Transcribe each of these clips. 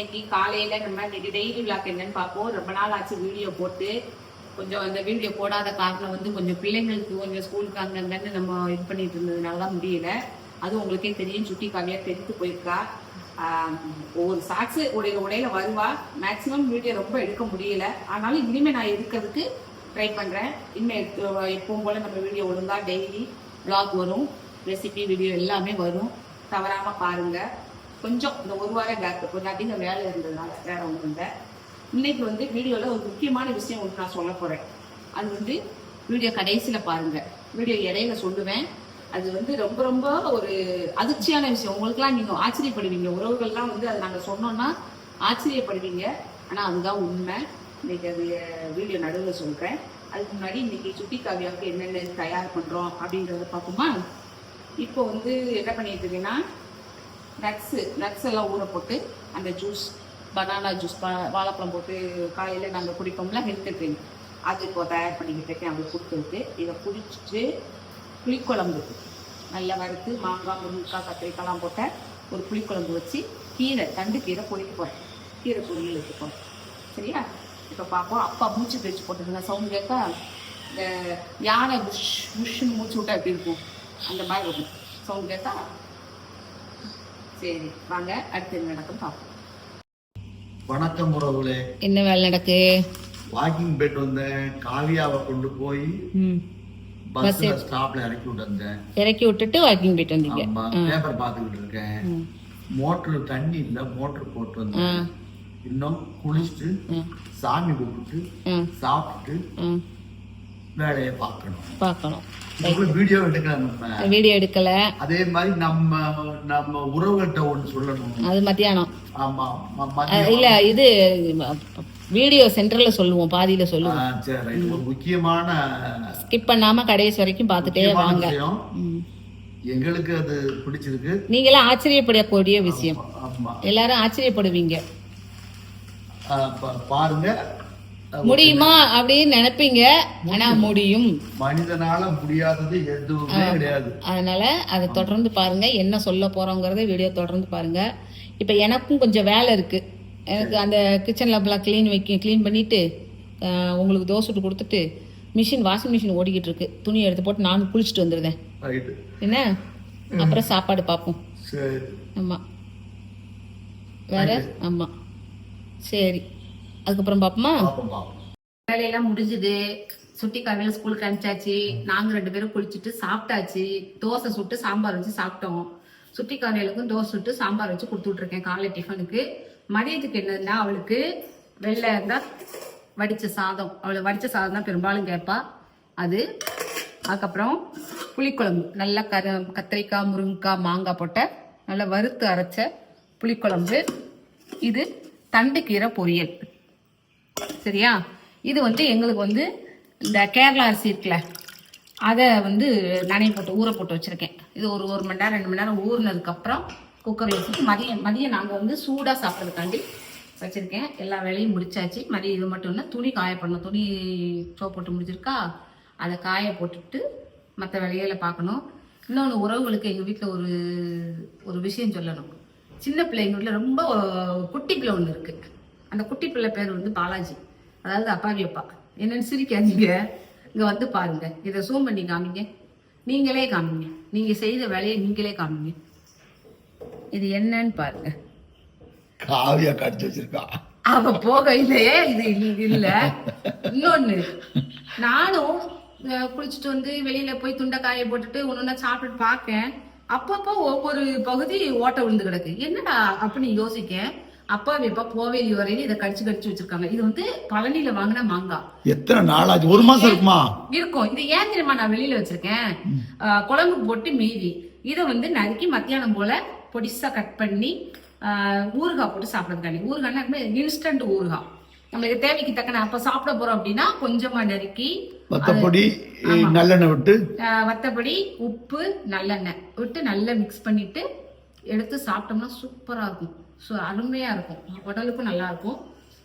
இன்னைக்கு காலையில நம்ம டெய்லி விளாக் என்னன்னு பார்ப்போம். ரொம்ப நாள் ஆச்சு வீடியோ போட்டு. கொஞ்சம் அந்த வீடியோ போடாத காரணம் வந்து கொஞ்சம் பிள்ளைங்களுக்கு கொஞ்சம் ஸ்கூலுக்கு அங்கங்கன்னு நம்ம இது பண்ணிட்டு இருந்ததுனால தான் முடியல. அது உங்களுக்கே தெரியும். சுட்டி காவியா தெரிந்து போயிருக்கா. ஒரு ஒவ்வொரு உடைய உடையில வருவா. மேக்சிமம் வீடியோ ரொம்ப எடுக்க முடியல. ஆனாலும் இனிமே நான் எடுக்கிறதுக்கு ட்ரை பண்றேன். இனிமே எப்பவும் போல நம்ம வீடியோ ஒழுங்கா டெய்லி வ்ளாக் வரும். ரெசிபி வீடியோ எல்லாமே வரும். தவறாம பாருங்க. கொஞ்சம் இந்த ஒரு வாரம் கேப் கொஞ்சம் அதிக வேலை இருந்ததுனால வேற ஒன்றும் இல்லை. இன்னைக்கு வந்து வீடியோவில் ஒரு முக்கியமான விஷயம் ஒன்று நான் சொல்ல போகிறேன் அது வந்து வீடியோ கடைசியில் பாருங்கள் வீடியோ இடையில சொல்லுவேன். அது வந்து ரொம்ப ரொம்ப ஒரு அதிர்ச்சியான விஷயம். உங்களுக்குலாம் நீங்கள் ஆச்சரியப்படுவீங்க. உறவுகள்லாம் வந்து அதை நாங்கள் சொன்னோன்னா ஆச்சரியப்படுவீங்க. ஆனால் அதுதான் உண்மை. இன்னைக்கு அது வீடியோ நடுவில் சொல்கிறேன் அதுக்கு முன்னாடி இன்னைக்கு சுட்டி காவியாவுக்கு என்னென்ன தயார் பண்ணுறோம் அப்படின்றத பார்ப்போமா? இப்போ வந்து என்ன பண்ணிட்டு இருக்கேன்னா நட்ஸு நட்ஸ் எல்லாம் ஊற போட்டு அந்த ஜூஸ் பனானா ஜூஸ் வாழைப்பழம் போட்டு காலையில் நாங்கள் குடிப்போம்ல ஹெல்த் ட்ரிங்க் அது இப்போ தயார் பண்ணிக்கிட்டு இருக்கேன். அவங்களுக்கு கொடுத்துருக்கு இதை குடிச்சிட்டு புளிக்குழம்பு. நல்லா வறுத்து மாங்காய் முருங்கைக்காய் கத்திரிக்காய்லாம் போட்ட ஒரு புளிக்குழம்பு வச்சு கீரை தண்டு கீரை பொறிக்க போகிறேன் கீரை பொரியல் வைக்க போகிறேன் சரியா? இப்போ பார்ப்போம் அப்பா மூச்சு பேச்சு போட்டுருந்தேன் சவுண்ட் கேட்க இந்த யானை புஷ் புஷ்ஷுன்னு மூச்சு விட்டா எப்படி இருக்கும்? அந்த மாதிரி இருக்கும் சவுண்ட் கேட்டா சரி வாங்க அடுத்து என்ன நடக்கும் பார்ப்போம். வணக்கம் உறவுகளே. என்ன வேலை நடக்கு? வாக்கிங் போயிட்டு வந்தேன் காவியாவை கொண்டு போய் பஸ்ல ஸ்டாப்ல இறக்கி விட்டு வந்தேன். இறக்கி விட்டுட்டு வாக்கிங் போயிட்டு வந்தீங்க. பேப்பர் பார்த்துக்கிட்டு இருக்கேன். மோட்டர் தண்ணி இல்ல மோட்டர் போட்டு வந்தேன். இன்னும் குளிச்சுட்டு சாமி கும்பிட்டு சாப்பிட்டுட்டு வேலையை பார்க்கணும். பார்க்கணும். வீடியோ எடுக்கலாம் நம்ம வீடியோ எடுக்கல. அதே மாதிரி நம்ம நம்ம உறவுகள்கிட்ட ஒண்ணு சொல்லணும். அது மத்தியானம். ஆமா இல்ல இது வீடியோ சென்டர்ல சொல்லுவோம் பாதியில சொல்லுவோம். ஒரு முக்கியமான ஸ்கிப் பண்ணாம கடைசி வரைக்கும் பார்த்துட்டே வாங்க. எங்களுக்கு அது பிடிச்சிருக்கு. நீங்களாம் ஆச்சரியப்படக்கூடிய விஷயம். ஆமா எல்லாரும் ஆச்சரியப்படுவீங்க. பாருங்க. முடியுமா அப்படின்னு நினைப்பீங்க. ஆனா முடியும். மனிதனால முடியாதது எதுவுமே கிடையாது. அதனால அதை தொடர்ந்து பாருங்க. என்ன சொல்ல போறோங்கிறத வீடியோ தொடர்ந்து பாருங்க. இப்போ எனக்கும் கொஞ்சம் வேலை இருக்கு. எனக்கு அந்த கிச்சன் லேப்லாம் க்ளீன் வைக்க க்ளீன் பண்ணிட்டு உங்களுக்கு தோசை சுட்டு கொடுத்துட்டு மிஷின் வாஷிங் மிஷின் ஓடிக்கிட்டு இருக்கு. துணி எடுத்து போட்டு நானும் குளிச்சுட்டு ரைட்டு என்ன? அப்புறம் சாப்பாடு பார்ப்போம். ஆமா. வேற? ஆமா. சரி. அதுக்கப்புறம் பார்ப்போமா பாப்போம் பாப்போம். வேலையெல்லாம் முடிஞ்சுது. சுட்டி காலையில ஸ்கூலுக்கு அனுப்பிச்சாச்சு. நாங்க ரெண்டு பேரும் குளிச்சுட்டு சாப்பிட்டாச்சு. தோசை சுட்டு சாம்பார் வச்சு சாப்பிட்டோம். சுட்டி காலையிலுக்கும் தோசை சுட்டு சாம்பார் வச்சு கொடுத்து விட்டுருக்கேன் காலை டிஃபனுக்கு மதியத்துக்கு என்னதுன்னா அவளுக்கு வெள்ளை இருந்தா வடிச்ச சாதம். அவளை வடிச்ச சாதம் தான் பெரும்பாலும் கேட்பா. அது அதுக்கப்புறம் புளிக்குழம்பு. நல்லா கர கத்திரிக்காய் முருங்கைக்காய் மாங்காய் போட்ட நல்லா வறுத்து அரைச்ச புளிக்குழம்பு. இது தண்டுக்கீரை பொரியல். சரியா? இது வந்து எங்களுக்கு வந்து இந்த கேரளா அரிசி இருக்குல்ல அதை வந்து நனைய போட்டு ஊற போட்டு வச்சுருக்கேன். இது ஒரு ஒரு மணி நேரம் ரெண்டு மணி நேரம் ஊறினதுக்கப்புறம் குக்கரில் வச்சுட்டு மதியம் மதியம் நாங்கள் வந்து சூடாக சாப்பிட்றதுக்காண்டி வச்சுருக்கேன். எல்லா வேலையும் முடிச்சாச்சு. மதியம் இது மட்டும் இல்லை துணி காய பண்ணணும். துணி சோப் போட்டு முடிஞ்சிருக்கா? அதை காய போட்டுட்டு மற்ற வேலைகளை பார்க்கணும் இன்னொன்று உறவுகளுக்கு எங்கள் வீட்டில் ஒரு ஒரு விஷயம் சொல்லணும். சின்ன பிள்ளைங்க வீட்டில் ரொம்ப குட்டி பிள்ளை ஒன்று இருக்குது அந்த குட்டி பிள்ளை பேர் வந்து பாலாஜி. அதாவது அப்பாவி அப்பா. என்னன்னு சிரிக்காதீங்க. இங்கே வந்து பாருங்க. இதை சூம் பண்ணி காமிங்க. நீங்களே காமிங்க. நீங்கள் செய்த வேலையை நீங்களே காமிங்க. இது என்னன்னு பாருங்க. காவியா கடிச்சு வச்சிருக்கா. அவ போகையிலேயே இது இல்ல- இல்ல. இன்னொன்னு நானும் குளிச்சுட்டு வந்து வெளியில போய் துண்டை காய போட்டுட்டு ஒன்னொன்னா சாப்பிட்டுட்டு பார்க்கேன். அப்பப்போ ஒவ்வொரு பகுதி ஓட்ட விழுந்து கிடக்கு. என்னடா அப்படின்னு யோசிக்க அப்பா எப்ப போவேலி வரையில இதை கடிச்சு கடிச்சு வச்சிருக்காங்க. இது வந்து பழனியில வாங்கின மாங்காய் எத்தனை நாளாச்சு? ஒரு மாசம் இருக்குமா? இருக்கும். இது ஏன் தெரியுமா? நான் வெளியில வச்சிருக்கேன். குழம்பு போட்டு மீதி. இதை வந்து நறுக்கி மத்தியானம் போல பொடிசா கட் பண்ணி ஊறுகாய் போட்டு சாப்பிட்றதுக்காண்டி ஊறுகாய்னா இன்ஸ்டன்ட் ஊறுகாய் நம்மளுக்கு தேவைக்கு தக்கன அப்ப சாப்பிட போறோம் அப்படின்னா கொஞ்சமா நறுக்கி மத்தபடி நல்லெண்ணெய் விட்டு? வத்தப்படி உப்பு நல்லெண்ணெய் விட்டு நல்லா மிக்ஸ் பண்ணிட்டு எடுத்து சாப்பிட்டோம்னா சூப்பரா இருக்கும். ஸோ அருமையா இருக்கும். உடலுக்கும் நல்லா இருக்கும்.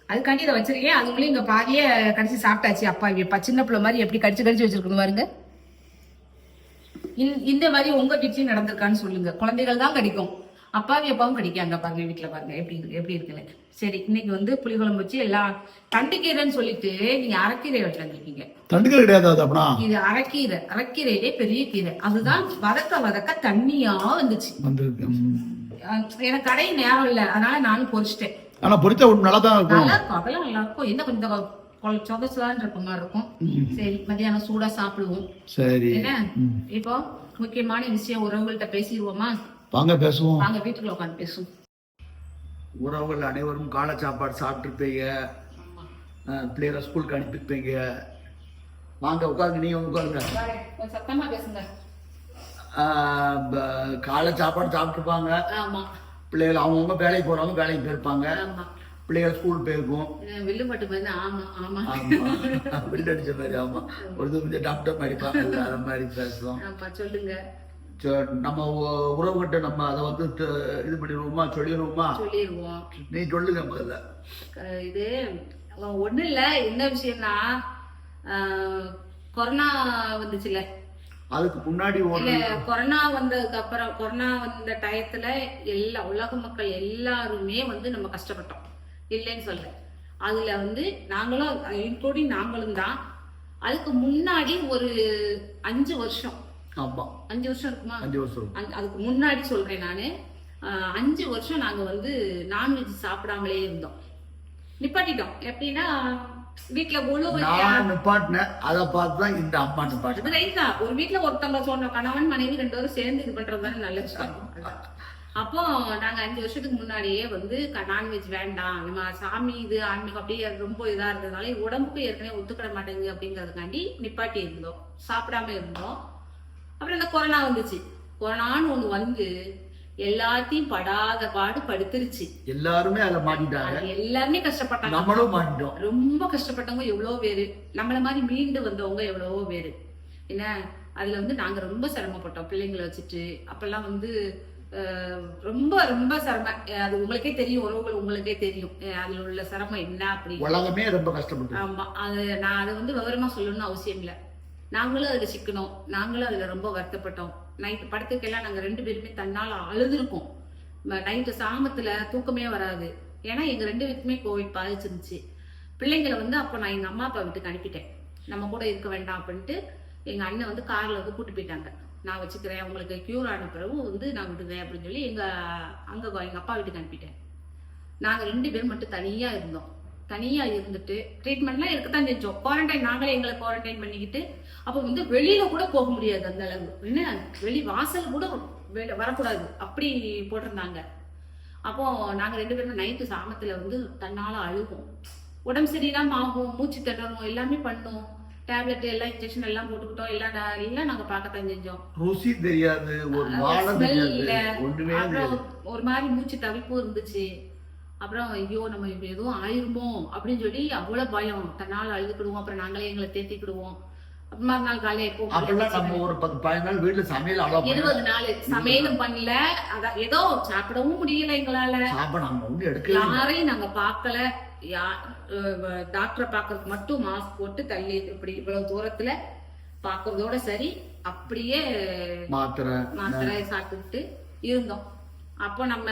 அதுக்காண்டி இதை வச்சிருக்கேன். அதுங்களையும் இங்க பாதியே கடிச்சு சாப்பிட்டாச்சு. அப்பா இப்ப சின்ன பிள்ளை மாதிரி எப்படி கடிச்சு கடிச்சு வச்சிருக்கணும் பாருங்க. இந்த- இந்த மாதிரி உங்க வீட்லயும் நடந்திருக்கான்னு சொல்லுங்க. குழந்தைகள் தான் கடிக்கும். அப்பாவி அப்பாவும் கிடைக்காங்க பாருங்க வீட்டுல பாருங்க. எப்படி இருக்கு எப்படி இருக்குன்னு. சரி இன்னைக்கு வந்து புளிக்குழம்பு வச்சு எல்லாம் தண்டுக்கீரைன்னு சொல்லிட்டு நீங்க அரைக்கீரை வச்சிருக்கீங்க தண்டுக்கீரை கிடையாது இது அரைக்கீரை. அரைக்கீரையிலே பெரிய கீரை. அதுதான் வதக்க வதக்க தண்ணியா வந்துச்சு. எனக்கு கடை நேரம் இல்ல. அதனால நானும் பொரிச்சிட்டேன் ஆனா பொரிச்சா உடம்பு நல்லா தான் இருக்கும். நல்லா இருக்கும் அதெல்லாம் நல்லா இருக்கும் என்ன கொஞ்சம் சொதசுதான் இருக்க மாதிரி இருக்கும். சரி மத்தியானம் சூடா சாப்பிடுவோம். சரி. என்ன? இப்போ முக்கியமான விஷயம் உறவுகள்கிட்ட பேசிடுவோமா? வாங்க பேசுவோம். வாங்க வீட்டுக்குள்ள உட்காந்து பேசுவோம். உறவுகள் அனைவரும் காலை சாப்பாடு சாப்பிட்ருப்பீங்க பிள்ளைகளை ஸ்கூலுக்கு அனுப்பியிருப்பீங்க. வாங்க உட்காருங்க. நீங்கள் உட்காருங்க. கொஞ்சம் சத்தமா பேசுங்க. காலை சாப்பாடு சாப்பிட்ருப்பாங்க ஆமா. பிள்ளைகள் அவங்கவுங்க வேலைக்கு போகிறவங்க வேலைக்கு போயிருப்பாங்க. பிள்ளைகள் ஸ்கூல் போயிருக்கும். அஹ் வில்லுப்பட்டு வந்து ஆமா பில் அடிச்ச மாதிரி ஆமா. ஒரு கொஞ்சம் டாக்டர் மாதிரி பார்க்கல அந்த மாதிரி பேசுவோம். சொல்லுங்க. நம்ம உ- உறவுகிட்ட நம்ம அதை வந்து இது பண்ணிடுவோமா சொல்லிடுவோமா? சொல்லிடுவோம். நீ சொல்லுங்க முதல்ல. இது ஒண்ணு இல்ல என்ன விஷயம்னா கொரோனா வந்துச்சுல அதுக்கு முன்னாடி கொரோனா வந்ததுக்கு அப்புறம் கொரோனா வந்த டயத்துல எல்லா உலக மக்கள் எல்லாருமே வந்து நம்ம கஷ்டப்பட்டோம். இல்லைன்னு சொல்ல அதுல வந்து நாங்களும் இன்க்ளூடிங் நாங்களும் தான். அதுக்கு முன்னாடி ஒரு அஞ்சு வருஷம். ஆமா. அஞ்சு வருஷம் இருக்குமா? அஞ்சு வருஷம் அதுக்கு முன்னாடி சொல்றேன் நானு. அஞ்சு வருஷம் நாங்க வந்து நான்வெஜ் சாப்பிடாமலே இருந்தோம். நிப்பாட்டிட்டோம். எப்படின்னா நான் நிப்பாட்டினேன் அதை பார்த்து தான் இந்த அம்மா நிப்பாட்டினேன் அது ரைட் தான் ஒரு வீட்ல ஒருத்தவங்க சொன்ன கணவன் மனைவி ரெண்டு பேரும் சேர்ந்து இது பண்றது தானே நல்ல விஷயம். அப்போ நாங்க அஞ்சு வருஷத்துக்கு முன்னாடியே வந்து நான்வெஜ் வேண்டாம். நம்ம சாமி இது ஆன்மீகம் அப்படியே ரொம்ப இதா இருந்ததுனால உடம்புக்கு ஏற்கனவே ஒத்துக்கிட மாட்டேங்குது அப்படிங்கறதுக்காண்டி நிப்பாட்டி இருந்தோம். சாப்பிடாம இருந்தோம். அப்புறம் இந்த கொரோனா வந்துச்சு. கொரோனான்னு ஒண்ணு வந்து எல்லாத்தையும் படாத பாடு படுத்துருச்சு. எல்லாருமே அதில் மாட்டிட்டாங்க. எல்லாருமே கஷ்டப்பட்டாங்க. நம்மளும் மாட்டிட்டோம். ரொம்ப கஷ்டப்பட்டவங்க எவ்வளவோ பேரு. நம்மள மாதிரி மீண்டு வந்தவங்க எவ்வளவோ பேரு. என்ன அதுல வந்து நாங்க ரொம்ப சிரமப்பட்டோம் பிள்ளைங்களை வச்சுட்டு. அப்பெல்லாம் வந்து ரொம்ப ரொம்ப சிரமம் அது உங்களுக்கே தெரியும். உறவுகள் உங்களுக்கே தெரியும். அதுல உள்ள சிரமம் என்ன அப்படி உலகமே ரொம்ப கஷ்டப்பட்டு ஆமா. அது நான் அதை வந்து விவரமா சொல்லணும்னு அவசியம் இல்லை. நாங்களும் அதுல சிக்கணும். நாங்களும் அதுல ரொம்ப வருத்தப்பட்டோம். நைட்டு படத்துக்கெல்லாம் நாங்கள் ரெண்டு பேருமே தன்னால் அழுதுருக்கோம். நைட்டு சாமத்தில் தூக்கமே வராது. ஏன்னா எங்கள் ரெண்டு பேருக்குமே கோவிட் பாதிச்சிருந்துச்சு. பிள்ளைங்களை வந்து அப்போ நான் எங்கள் அம்மா அப்பா வீட்டுக்கு அனுப்பிட்டேன். நம்ம கூட இருக்க வேண்டாம் அப்படின்ட்டு எங்கள் அண்ணன் வந்து காரில் வந்து கூட்டு போயிட்டாங்க. நான் வச்சுக்கிறேன் உங்களுக்கு க்யூர் ஆன பிறகு வந்து நான் விடுவேன் அப்படின்னு சொல்லி எங்கள் அங்கே எங்கள் அப்பா வீட்டுக்கு அனுப்பிட்டேன். நாங்கள் ரெண்டு பேரும் மட்டும் தனியாக இருந்தோம். தனியாக இருந்துட்டு ட்ரீட்மெண்ட்லாம் எடுக்கத்தான் செஞ்சோம். குவாரண்டைன் நாங்களே எங்களை குவாரண்டைன் பண்ணிக்கிட்டு அப்போ வந்து வெளியில கூட போக முடியாது அந்த அளவு. என்ன? வெளி வாசல் கூட வரக்கூடாது. அப்படி போட்டிருந்தாங்க. அப்போ நாங்க ரெண்டு பேரும் நைட்டு சாமத்துல வந்து தன்னால அழுகும். உடம்பு சரியில்லாம ஆகும். மூச்சு திணறும். எல்லாமே பண்ணோம். டேப்லெட் எல்லாம் இன்ஜெக்ஷன் எல்லாம் போட்டுக்கிட்டோம். எல்லாம் எல்லாம் நாங்க பார்க்கத்தான் செஞ்சோம். ருசி தெரியாது. ஒரு மாதிரி மூச்சு தவிப்பு இருந்துச்சு. அப்புறம் ஐயோ நம்ம இப்ப எதுவும் ஆயிருமோ அப்படின்னு சொல்லி அவ்வளவு பயம். தன்னால அழுதுக்கிடுவோம் அப்புறம் நாங்களே எங்களை தேத்திக்கிடுவோம். மறுநாள் காலையில எப்போ அப்பெல்லாம் நம்ம ஒரு பத்து பதினஞ்சு நாள் வீட்டுல சமையல் இருபது நாள் சமையலும் பண்ணல. அதான் ஏதோ சாப்பிடவும் முடியல எங்களால. சாப்பாடு நம்ம ஒண்ணு. யாரையும் நாங்க பார்க்கல. அஹ் டாக்டரை பார்க்கறதுக்கு மட்டும் மாஸ்க் போட்டு தள்ளி இப்படி இவ்வளவு தூரத்துல பார்க்கறதோட சரி அப்படியே மாத்திரை மாத்திரை சாப்பிட்டுட்டு இருந்தோம். அப்போ நம்ம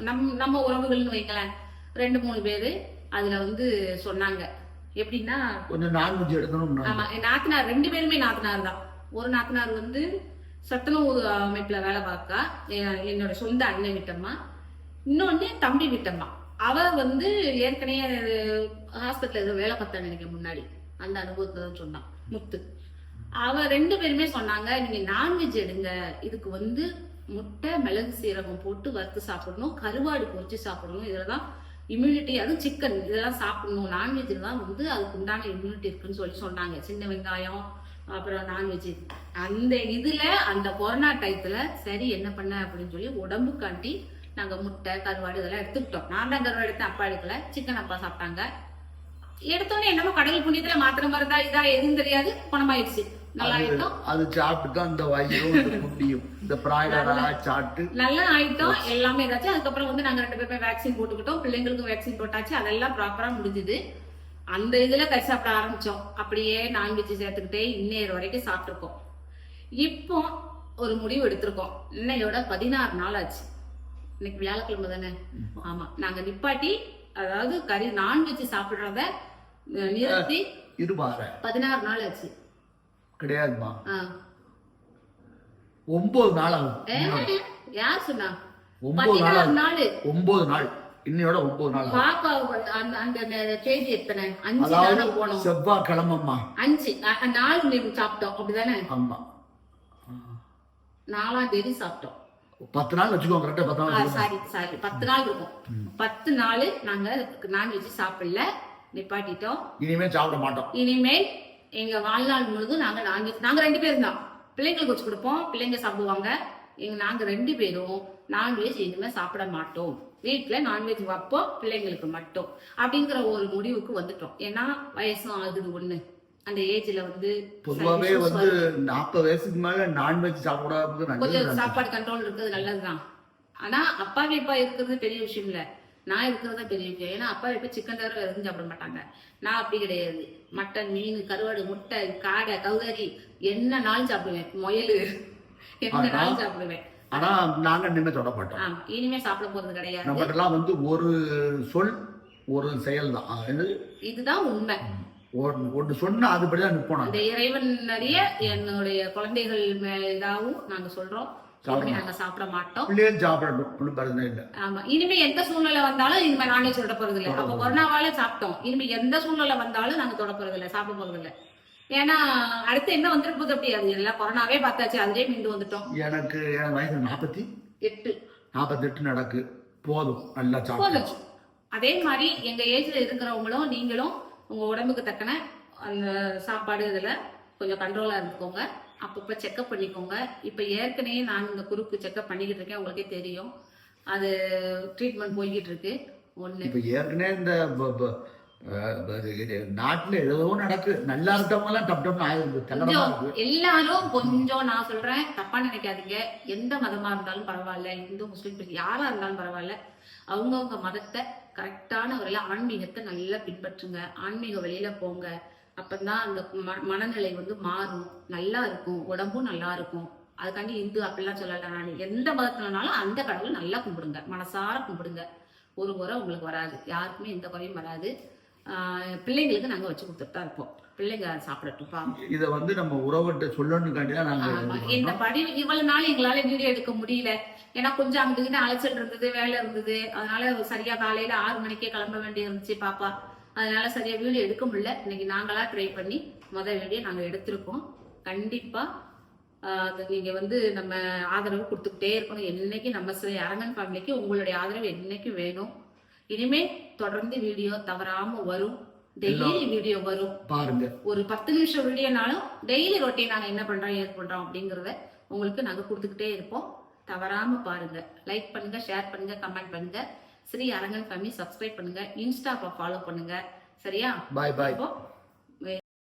நம் நம்ம உறவுகள்னு வைங்களேன் ரெண்டு மூணு பேரு அதுல வந்து சொன்னாங்க. எப்படின்னா கொஞ்சம் நான்வெஜ் எடுக்கணும் ஆமா நாத்தனார் ரெண்டு பேருமே நாத்தனார் தான். ஒரு நாத்தனார் வந்து சத்துணவு அமைப்புல வேலை பார்க்கா என்னோட சொந்த அண்ணன் விட்டம்மா. இன்னொன்னு தம்பி விட்டம்மா. அவ வந்து ஏற்கனவே ஹாஸ்பிட்டல் ஏதோ வேலை பார்த்தா நினைக்க முன்னாடி. அந்த அனுபவத்தை தான் சொன்னான் முத்து. அவ ரெண்டு பேருமே சொன்னாங்க நீங்க நான்வெஜ் எடுங்க. இதுக்கு வந்து முட்டை மிளகு சீரகம் போட்டு வறுத்து சாப்பிடணும் கருவாடு பொரிச்சு சாப்பிடணும். இதுல தான் இம்யூனிட்டி அதுவும் சிக்கன் இதெல்லாம் சாப்பிடணும். நான்வெஜ்ல தான் வந்து அதுக்கு உண்டான இம்யூனிட்டி இருக்குன்னு சொல்லி சொன்னாங்க. சின்ன வெங்காயம் அப்புறம் நான்வெஜ் அந்த இதுல அந்த கொரோனா டயத்துல சரி என்ன பண்ண அப்படின்னு சொல்லி உடம்புக்காண்டி நாங்கள் முட்டை கருவாடு இதெல்லாம் எடுத்துக்கிட்டோம். நான் தான் கருவாடு எடுத்து அப்பா எடுக்கல. சிக்கன் அப்பா சாப்பிட்டாங்க. எடுத்தோன்னே என்னமோ கடல் புண்ணியத்துல மாத்திரை மருந்தா இதா எதுவும் தெரியாது. குணமாயிடுச்சு. அது ஆயிட்டோம் அது சாப்பிட்டு தான் இந்த வயிறும் இந்த பிராய்லரா சாப்பிட்டு. நல்லா ஆயிட்டோம் எல்லாமே ஏதாச்சும் அதுக்கப்புறம் வந்து நாங்க ரெண்டு பேருமே வேக்சின் போட்டுக்கிட்டோம். பிள்ளைங்களுக்கும் வேக்சின் போட்டாச்சு. அதெல்லாம் ப்ராப்பரா முடிஞ்சுது. அந்த இதுல கறி சாப்பிட ஆரம்பிச்சோம். அப்படியே நான்வெஜ் சேர்த்துக்கிட்டே இன்னையர் வரைக்கும் சாப்பிட்டுருக்கோம். இப்போ ஒரு முடிவு எடுத்திருக்கோம். இன்னையோட பதினாறு நாள் ஆச்சு. இன்னைக்கு வியாழக்கிழமை தானே? ஆமா. நாங்க நிப்பாட்டி அதாவது கறி நான்வெஜ் சாப்பிடுறத நிறுத்தி பதினாறு நாள் ஆச்சு. கிடையாதுமா. ஒன்பது நாள் ஆகும் யார் சொன்னா? ஒன்பது நாள். ஒன்பது நாள். இன்னையோட ஒன்பது நாள் பாப்பா அந்த தேதி எத்தனை? அஞ்சு தானே போனோம். செவ்வாய் கிழமம்மா அஞ்சு நாலு மணிக்கு சாப்பிட்டோம். அப்படிதானே? ஆமா. நாலாம் தேதி சாப்பிட்டோம். பத்து நாள் வச்சுக்கோங்க கரெக்டா பத்து நாள். Sorry sorry. பத்து நாள் இருக்கும். பத்து நாள் நாங்க நான்வெஜ் சாப்பிடல. நிப்பாட்டிட்டோம். இனிமே சாப்பிட மாட்டோம். இனிமேல் எங்க வாழ்நாள் முழுதும் நாங்க நான்வெஜ் நாங்க ரெண்டு பேரும் தான். பிள்ளைங்களுக்கு வச்சு கொடுப்போம் பிள்ளைங்க சாப்பிடுவாங்க. எங்க நாங்க ரெண்டு பேரும் நான்வெஜ் இனிமே சாப்பிட மாட்டோம். வீட்டுல நான்வெஜ் வைப்போம் பிள்ளைங்களுக்கு மட்டும். அப்படிங்கிற ஒரு முடிவுக்கு வந்துட்டோம். ஏன்னா வயசும் ஆகுது ஒண்ணு. அந்த ஏஜ்ல வந்து பொதுவாவே வந்து. நாற்பது வயசுக்கு மேல நான்வெஜ் சாப்பிடாதது கொஞ்சம் சாப்பாடு கண்ட்ரோல் இருக்கிறது நல்லதுதான். ஆனா அப்பா வீப்பா இருக்கிறது பெரிய விஷயம் இல்ல. நான் இருக்கிறது பெரிய விஷயம். ஏன்னா அப்பா வீப்பா சிக்கன் தவிர வேற எதுவும் சாப்பிட மாட்டாங்க. நான் அப்படி கிடையாது. மட்டன் மீன் கருவாடு முட்டை காடை கௌதாரி என்ன நாளும் சாப்பிடுவேன். முயல். என்ன நாளும் சாப்பிடுவேன். ஆனா நாங்க இனிமே தொட மாட்டோம். இனிமே சாப்பிட போறது கிடையாது. நம்மகிட்ட எல்லாம் வந்து ஒரு சொல் ஒரு செயல் தான். இதுதான் உண்மை. ஒன்று சொன்னா அதுபடிதான் நிற்போம் அந்த இறைவன் நிறைய என்னுடைய குழந்தைகள் மேலாவும் நாங்க சொல்றோம். இனிமே நாங்க சாப்பிட மாட்டோம். சாப்பிடணும் இல்லை. ஆமா. இனிமே எந்த சூழ்நிலை வந்தாலும் இனிமே நான்வெஜ் தொட போறது இல்ல. அப்ப கொரோனாவால சாப்பிட்டோம். இனிமே எந்த சூழ்நிலை வந்தாலும் நாங்க தொட போறது இல்ல. சாப்பிட போறது இல்ல. ஏன்னா அடுத்து என்ன வந்துட்டு போகுது அப்படி அது எல்லாம் கொரோனாவே பார்த்தாச்சு. அதுலயே மீண்டு வந்துட்டோம். எனக்கு என் வயசு நாற்பத்தி எட்டு. நாற்பத்தெட்டு நடக்கு. போதும். நல்லா போதும். அதே மாதிரி எங்க ஏஜ்ல இருக்கிறவங்களும் நீங்களும் உங்க உடம்புக்கு தக்கன அந்த சாப்பாடு இதுல கொஞ்சம் கண்ட்ரோலா இருந்துக்கோங்க. அப்பப்ப செக்அப் பண்ணிக்கோங்க. இப்ப ஏற்கனவே நான் இந்த குறுக்கு செக்அப் பண்ணிக்கிட்டு இருக்கேன். உங்களுக்கே தெரியும். அது ட்ரீட்மெண்ட் போய்கிட்டு இருக்கு. ஒண்ணு. இப்ப ஏற்கனவே இந்த நாட்டுல ஏதோ நடக்கு. நல்லா இருக்கவங்க எல்லாம் டப் டப்னு ஆயிருக்கு எல்லாரும் கொஞ்சம் நான் சொல்றேன். தப்பா நினைக்காதீங்க. எந்த மதமா இருந்தாலும் பரவாயில்ல. இந்து முஸ்லீம் கிறிஸ்டின் யாரா இருந்தாலும் பரவாயில்ல. அவங்கவுங்க மதத்தை கரெக்டான வழியில ஆன்மீகத்தை நல்லா பின்பற்றுங்க. ஆன்மீக வழியில போங்க. அப்பதான் அந்த மனநிலை வந்து மாறும். நல்லா இருக்கும். உடம்பும் நல்லா இருக்கும். அதுக்காண்டி இந்து அப்படிலாம் சொல்லல நான். எந்த மதத்துலனாலும் அந்த கடவுளை நல்லா கும்பிடுங்க. மனசார கும்பிடுங்க. ஒரு முறை உங்களுக்கு வராது. யாருக்குமே எந்த குறையும் வராது. ஆஹ் பிள்ளைங்களுக்கு நாங்க வச்சு கொடுத்துட்டு தான் இருப்போம். பிள்ளைங்க சாப்பிடட்டும் பாவம். இத வந்து நம்ம உறவுகிட்ட சொல்லணும்னு காண்டிதான் நாங்க இந்த. படி இவ்வளவு நாள் எங்களால வீடியோ எடுக்க முடியல. ஏன்னா கொஞ்சம் அங்கிட்டு அலைச்சல் இருந்தது வேலை இருந்தது. அதனால சரியா காலையில ஆறு மணிக்கே கிளம்ப வேண்டி இருந்துச்சு பாப்பா. அதனால சரியா வீடியோ எடுக்க முடியல. இன்னைக்கு நாங்களா ட்ரை பண்ணி முத வீடியோ நாங்க எடுத்திருக்கோம். கண்டிப்பா ஆஹ், அது நீங்க வந்து நம்ம ஆதரவு கொடுத்துக்கிட்டே இருக்கணும். என்னைக்கு நம்ம ஸ்ரீ அரங்கன் ஃபேமிலிக்கு உங்களுடைய ஆதரவு என்னைக்கும் வேணும்? இனிமே தொடர்ந்து வீடியோ தவறாம வரும். டெய்லி வீடியோ வரும். பாருங்க. ஒரு பத்து நிமிஷம் வீடியோனாலும் டெய்லி ரொட்டீன் நாங்க என்ன பண்றோம் ஏது பண்றோம் அப்படிங்கறத உங்களுக்கு நாங்க கொடுத்துக்கிட்டே இருப்போம். தவறாம பாருங்க. லைக் பண்ணுங்க ஷேர் பண்ணுங்க கமெண்ட் பண்ணுங்க. ஸ்ரீ அரங்கன் ஃபேமிலி சப்ஸ்கிரைப் பண்ணுங்க. இன்ஸ்டா ஃபாலோ பண்ணுங்க. சரியா? பாய் பாய் இப்போ